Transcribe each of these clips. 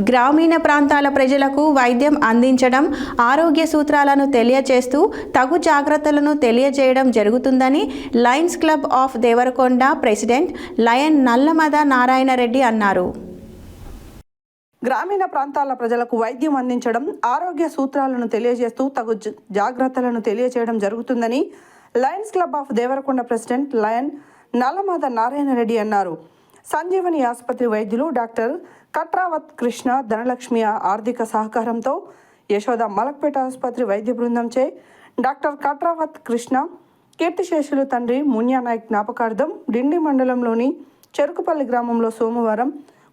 గ్రామీణ ప్రాంతాల ప్రజలకు వైద్యం అందించడం ఆరోగ్య సూత్రాలను తెలియచేస్తూ తగు జాగ్రత్తలను తెలియజేయడం జరుగుతుందని Lions Club of Devarakonda president Lion Nallamada Narayana Reddy అన్నారు. గ్రామీణ ప్రాంతాల ప్రజలకు వైద్యం అందించడం ఆరోగ్య సూత్రాలను తెలియజేస్తూ తగు జాగ్రత్తలను తెలియజేయడం జరుగుతుందని Lions Club of Devarakonda president Lion Nallamada Narayana Reddy అన్నారు. సంజీవని ఆసుపత్రి వైద్యులు డాక్టర్ కట్రావత్ కృష్ణ ధనలక్ష్మి ఆర్థిక సహకారంతో యశోద మలక్పేట ఆసుపత్రి వైద్య బృందంచే డాక్టర్ కట్రావత్ కృష్ణ కీర్తిశేషులు తండ్రి మున్యానాయక్ జ్ఞాపకార్థం డిండి మండలంలోని చెరుకుపల్లి గ్రామంలో సోమవారం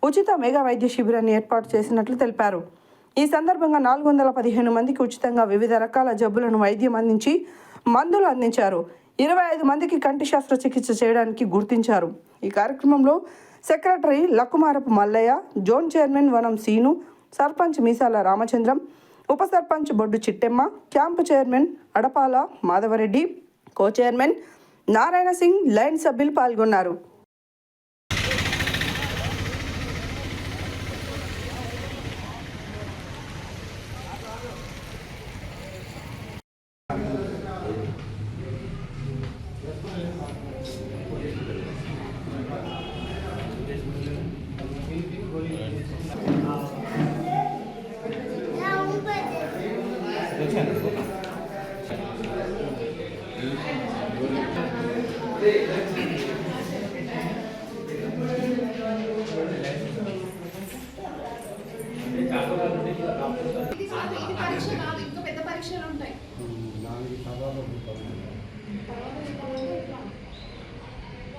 ఉచిత మెగా వైద్య శిబిరాన్ని ఏర్పాటు చేసినట్లు తెలిపారు. ఈ సందర్భంగా నాలుగు వందల పదిహేను మందికి ఉచితంగా వివిధ రకాల జబ్బులను వైద్యం అందించి మందులు అందించారు. ఇరవై ఐదు మందికి కంటి శస్త్రచికిత్స చేయడానికి గుర్తించారు. ఈ కార్యక్రమంలో secretary Lakkumarapu Mallaiah zone chairman Vanam Seenu sarpanch Meesala Ramachandram ఉప sarpanch Boddu Chittemma camp chairman Adapala Madhavareddy co chairman Narayana Singh lion సభ్యులు పాల్గొన్నారు.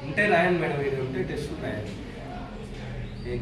ఉంటే రాయండి మేడం ఇది ఉంటే టెస్ట్ రాయండి ఏ-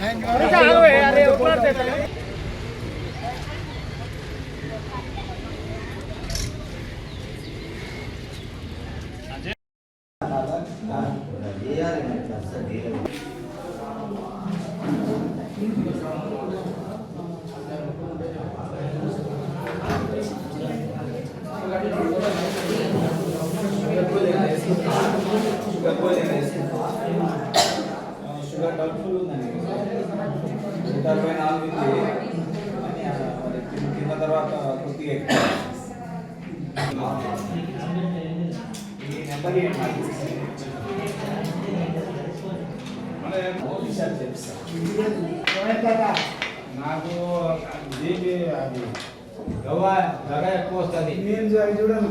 आहे అరవై నాలుగు కింద తర్వాత కొద్దిగా నాకు? ఆఫీసర్ చెప్తా. నాకు దీని అది గవ గగ ఎక్కువ వస్తుంది నేను చూడండి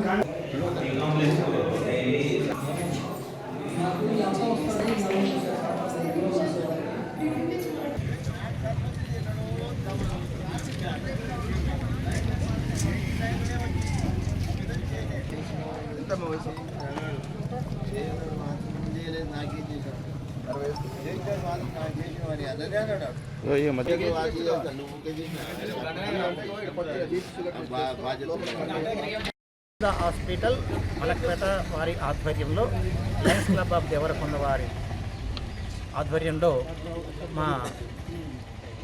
హాస్పిటల్ మలక్పేట వారి ఆధ్వర్యంలో లయన్స్ క్లబ్ ఆఫ్ దేవరకొండ వారి ఆధ్వర్యంలో మా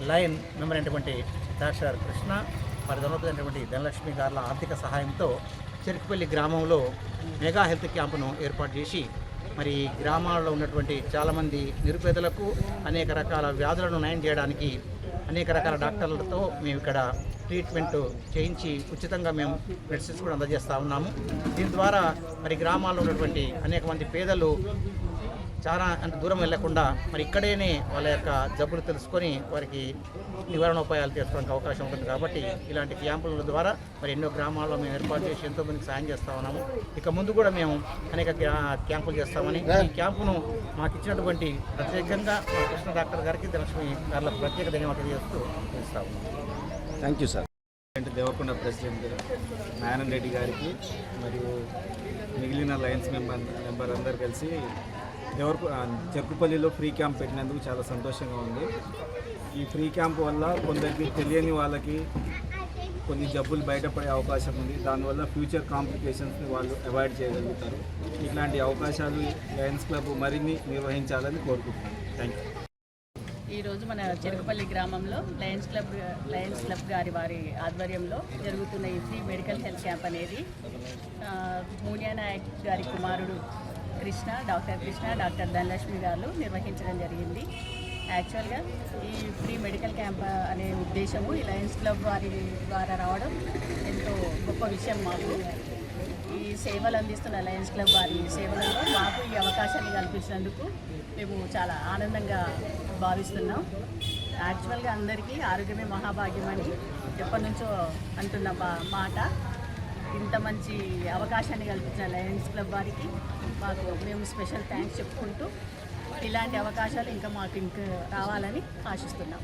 లయన్ మెంబర్ అయినటువంటి డాక్టర్ కృష్ణ వారి ధనోపమైనటువంటి ధనలక్ష్మి గారుల ఆర్థిక సహాయంతో చెరుకుపల్లి గ్రామంలో మెగా హెల్త్ క్యాంపును ఏర్పాటు చేసి మరి గ్రామాల్లో ఉన్నటువంటి చాలామంది నిరుపేదలకు అనేక రకాల వ్యాధులను నయం చేయడానికి అనేక రకాల డాక్టర్లతో మేము ఇక్కడ ట్రీట్మెంట్ చేయించి ఉచితంగా మేము మెడిసిన్స్ కూడా అందజేస్తూ ఉన్నాము. దీని ద్వారా మరి గ్రామాల్లో ఉన్నటువంటి అనేక మంది పేదలు చాలా అంటే దూరం వెళ్ళకుండా మరి ఇక్కడేనే వాళ్ళ యొక్క జబ్బులు తెలుసుకొని వారికి నివారణ ఉపాయాలు చేసుకోవడానికి అవకాశం ఉంటుంది కాబట్టి ఇలాంటి క్యాంపుల ద్వారా మరి ఎన్నో గ్రామాల్లో మేము ఏర్పాటు చేసి ఎంతో మందికి సాయం చేస్తా ఉన్నాము. ఇక ముందు కూడా మేము అనేక క్యా- క్యాంపులు చేస్తామని ఈ క్యాంపును మాకు ఇచ్చినటువంటి ప్రత్యేకంగా మా కృష్ణ డాక్టర్ గారికి ధనలక్ష్మి గారికి ప్రత్యేక ధన్యవాదాలు చేస్తూ ఇస్తాము thank you sir Devakonda president Narayana Reddy గారికి మరియు మిగిలిన లయన్స్ మెంబర్ మెంబర్ అందరు కలిసి దేవరకు చెక్కుపల్లిలో ఫ్రీ క్యాంప్ పెట్టినందుకు చాలా సంతోషంగా ఉంది. ఈ ఫ్రీ క్యాంప్ వల్ల కొందరికి తెలియని వాళ్ళకి కొన్ని జబ్బులు బయటపడే అవకాశం ఉంది. దానివల్ల ఫ్యూచర్ కాంప్లికేషన్స్ని వాళ్ళు అవాయిడ్ చేయగలుగుతారు. ఇట్లాంటి అవకాశాలు లయన్స్ క్లబ్ మరిన్ని నిర్వహించాలని కోరుకుంటున్నాను. థ్యాంక్ యూ ఈరోజు మన చెరుకుపల్లి గ్రామంలో లయన్స్ క్లబ్ లయన్స్ క్లబ్ గారి వారి ఆధ్వర్యంలో జరుగుతున్న ఈ ఫ్రీ మెడికల్ హెల్త్ క్యాంప్ అనేది ఆ, మూనియా నాయక్ గారి కుమారుడు కృష్ణ డాక్టర్ కృష్ణ డాక్టర్ ధనలక్ష్మి గారు నిర్వహించడం జరిగింది. యాక్చువల్గా ఈ ఫ్రీ మెడికల్ క్యాంప్ అనే ఉద్దేశము ఈ లయన్స్ క్లబ్ వారి ద్వారా రావడం ఎంతో గొప్ప విషయం మాకు. ఈ సేవలు అందిస్తున్న లయన్స్ క్లబ్ వారి సేవలలో మాకు ఈ అవకాశాన్ని కల్పించినందుకు మేము చాలా ఆనందంగా భావిస్తున్నాం. యాక్చువల్గా అందరికీ ఆరోగ్యమే మహాభాగ్యం అని ఎప్పటి నుంచో అంటున్న మా- మాట. ఇంత మంచి అవకాశాన్ని కల్పించిన లయన్స్ క్లబ్ వారికి మాకు మేము స్పెషల్ థ్యాంక్స్ చెప్పుకుంటూ ఇలాంటి అవకాశాలు ఇంకా మాకు ఇంకా రావాలని ఆశిస్తున్నాం.